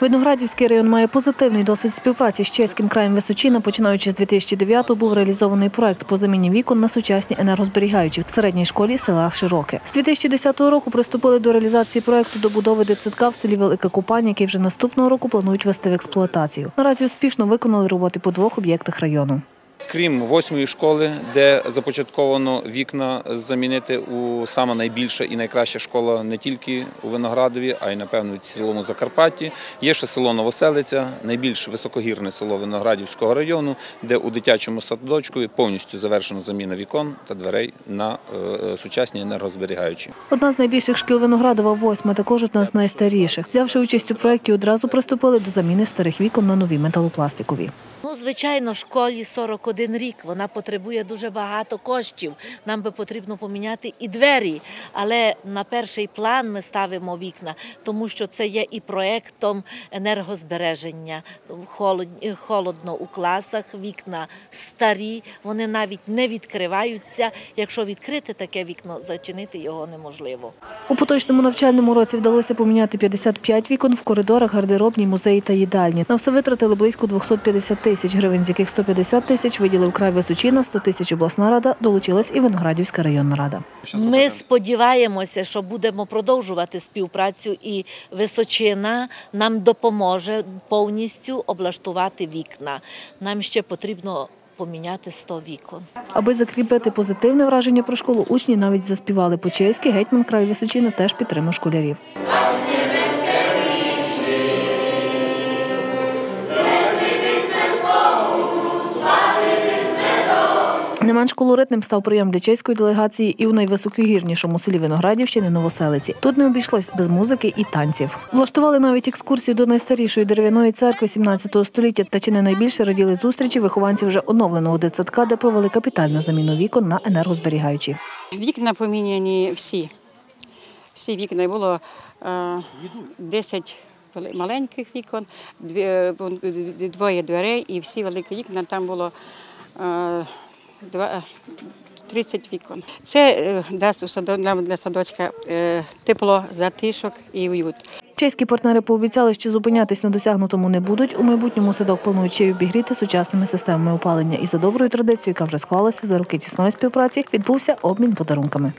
Виноградівський район має позитивний досвід співпраці з чеським краєм Височина. Починаючи з 2009-го був реалізований проект по заміні вікон на сучасні енергозберігаючі в середній школі села Широке. З 2010 року приступили до реалізації проекту добудови дитсадка в селі Велика Купань, який вже наступного року планують вести в експлуатацію. Наразі успішно виконали роботи по двох об'єктах району. Крім восьмої школи, де започатковано вікна замінити у саме найбільша і найкраща школа не тільки у Виноградові, а й напевно в цілому Закарпатті. Є ще село Новоселиця, найбільш високогірне село Виноградівського району, де у дитячому садочку повністю завершена заміна вікон та дверей на е, сучасні енергозберігаючі. Одна з найбільших шкіл Виноградова, восьма, також одна з найстаріших. Взявши участь у проєкті, одразу приступили до заміни старих вікон на нові металопластикові. Ну, звичайно, школі 41 рік. Вона потребує дуже багато коштів. Нам би потрібно поміняти і двері. Але на перший план ми ставимо вікна, тому що це є і проектом енергозбереження. Холодно у класах, вікна старі, вони навіть не відкриваються. Якщо відкрити таке вікно, зачинити його неможливо. У поточному навчальному році вдалося поміняти 55 вікон в коридорах, гардеробній, музеї та їдальні. На все витратили близько 250 тисяч гривень, з яких 150 тисяч виділив край Височина, 100 тисяч обласна рада, долучилась і Виноградівська районна рада. Ми сподіваємося, що будемо продовжувати співпрацю, і Височина нам допоможе повністю облаштувати вікна. Нам ще потрібно поміняти 100 вікон. Аби закріпити позитивне враження про школу, учні навіть заспівали по-чеськи. Гетьман край Височина теж підтримав школярів. Не менш колоритним став прийом для чеської делегації і у найвисокогірнішому селі Виноградівщини Новоселиці. Тут не обійшлось без музики і танців. Влаштували навіть екскурсію до найстарішої дерев'яної церкви 17 століття та чи не найбільше раділи зустрічі вихованців вже оновленого дитсадка, де провели капітальну заміну вікон на енергозберігаючі. Вікна поміняні всі. Всі вікна було е, 10 маленьких вікон, е, двоє дверей і всі великі вікна. Там було е, 30 вікон. Це е, дасть нам для садочка е, тепло, затишок і уют. Чеські партнери пообіцяли, що зупинятись на досягнутому не будуть. У майбутньому садок планують ще й обігріти сучасними системами опалення. І за доброю традицією, яка вже склалася за роки тісної співпраці, відбувся обмін подарунками.